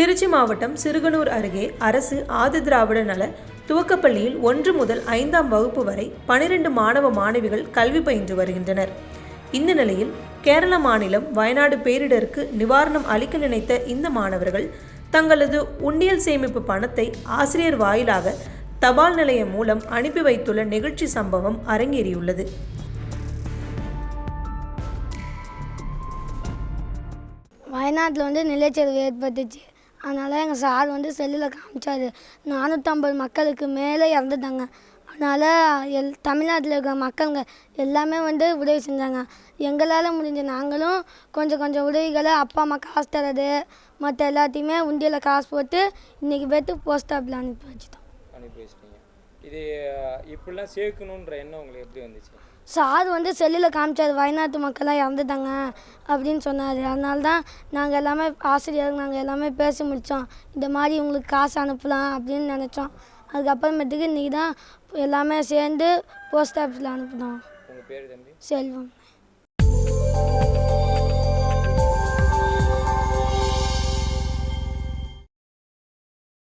திருச்சி மாவட்டம் சிறுகனூர் அருகே அரசு ஆதிதிராவிட நல துவக்கப்பள்ளியில் ஒன்று முதல் ஐந்தாம் வகுப்பு வரை பனிரெண்டு மாணவ மாணவிகள் கல்வி பயின்று வருகின்றனர். இந்த நிலையில் கேரள மாநிலம் வயநாடு பேரிடருக்கு நிவாரணம் அளிக்க நினைத்த இந்த மாணவர்கள் தங்களது உண்டியல் சேமிப்பு பணத்தை ஆசிரியர் வாயிலாக தபால் நிலையம் மூலம் அனுப்பி வைத்துள்ள நிகழ்ச்சி சம்பவம் அரங்கேறியுள்ளது. வயநாட்டில் வந்து நிலச்சரிவு ஏற்பட்டுச்சு. அதனால் எங்கள் சார் வந்து செல்லில் காமிச்சார். நானூற்றம்பது மக்களுக்கு மேலே இறந்துட்டாங்க. அதனால் எல் தமிழ்நாட்டில் இருக்கிற மக்களுங்க எல்லாமே வந்து உதவி செஞ்சாங்க. எங்களால் முடிஞ்ச நாங்களும் கொஞ்சம் கொஞ்சம் உதவிகளை அப்பா அம்மா காசு தரது மற்ற எல்லாத்தையுமே உண்டியில் காசு போட்டு இன்றைக்கி பேர்த்து போஸ்ட் ஆஃபில் அனுப்பி வச்சுட்டோம். அனுப்பி வச்சிட்டீங்க. இது இப்படிலாம் சேர்க்கணுன்ற எண்ணம் உங்களுக்கு எப்படி வந்துச்சு? சார் வந்து செல்லில் காமிச்சார் வயநாட்டு மக்கள்லாம் இறந்துட்டாங்க அப்படின்னு சொன்னார். அதனால தான் நாங்கள் எல்லாமே ஆசிரியர் நாங்கள் எல்லாமே பேசி முடித்தோம் இந்த மாதிரி உங்களுக்கு காசு அனுப்பலாம் அப்படின்னு நினச்சோம். அதுக்கப்புறமேட்டுக்கு இன்றைக்கி தான் எல்லாமே சேர்ந்து போஸ்ட் ஆஃபீஸில் அனுப்பினோம். உங்கள் பேர் தம்பி? செல்வம்.